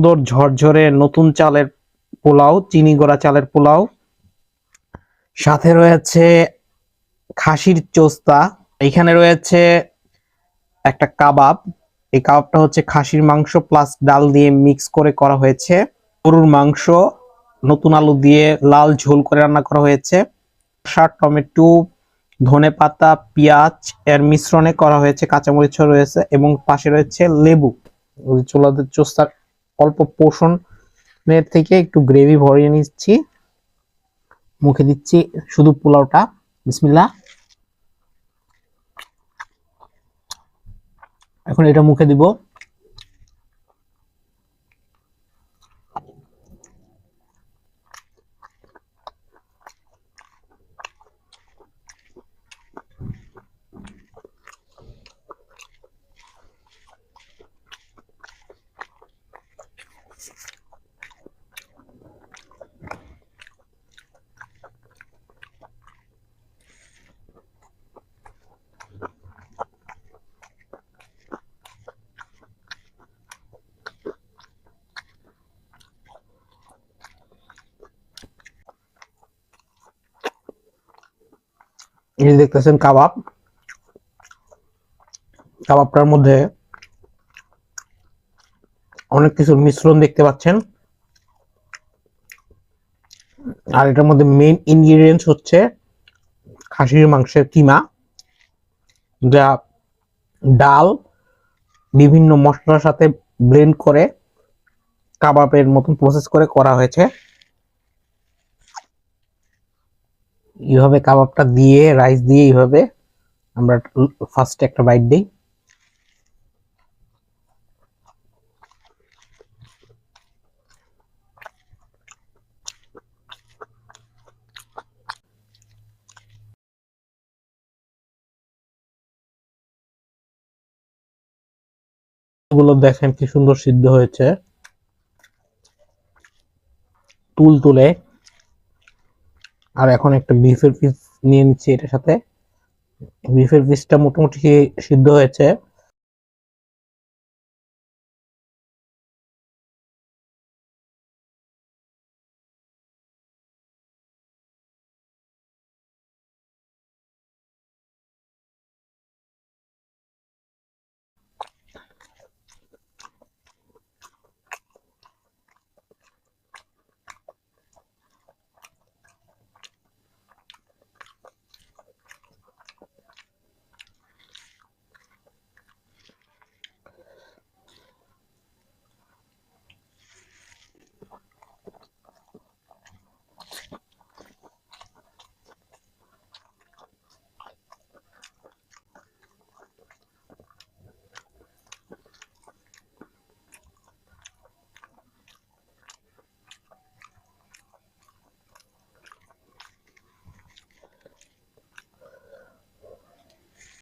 সুন্দর ঝরঝরে নতুন চালের পোলাও, চিনি গোড়া চালের পোলাও। সাথে রয়েছে খাসির চোস্তা। এখানে রয়েছে একটা কাবাব। এই কাবাবটা হচ্ছে খাসির মাংস প্লাস ডাল দিয়ে মিক্স করে করা হয়েছে। গরুর মাংস, নতুন আলু দিয়ে লাল ঝোল করে রান্না করা হয়েছে। শাক, টমেটো, ধনে পাতা, পেঁয়াজ, এর মিশ্রণে করা হয়েছে কাঁচামরিচ রয়েছে এবং পাশে রয়েছে লেবু। চোলাদের চোস্তার অল্প পোষণের থেকে একটু গ্রেভি ভরিয়ে নিচ্ছি। মুখে দিচ্ছি শুধু পোলাওটা। বিসমিল্লা এখন এটা মুখে দিব। এই দেখতেছেন কাবাব। কাবাবটার মধ্যে অনেক কিছুর মিশ্রণ দেখতে পাচ্ছেন। আর এটার মধ্যে মেইন ইনগ্রিডিয়েন্টস হচ্ছে খাসির মাংসের কিমা, যা ডাল, বিভিন্ন মশলার সাথে ব্লেন্ড করে কাবাবের মতন প্রসেস করে করা হয়েছে। এইভাবে কাবাবটা দিয়ে রাইস দিয়ে এইভাবে আমরা ফার্স্টে একটা বাইট দিই। গুলো দেখেন কি সুন্দর সিদ্ধ হয়েছে। তুল তুলে আর এখন একটা বিফের পিস নিয়ে নিচ্ছি এটার সাথে। বিফের পিসটা মোটামুটি সিদ্ধ হয়েছে?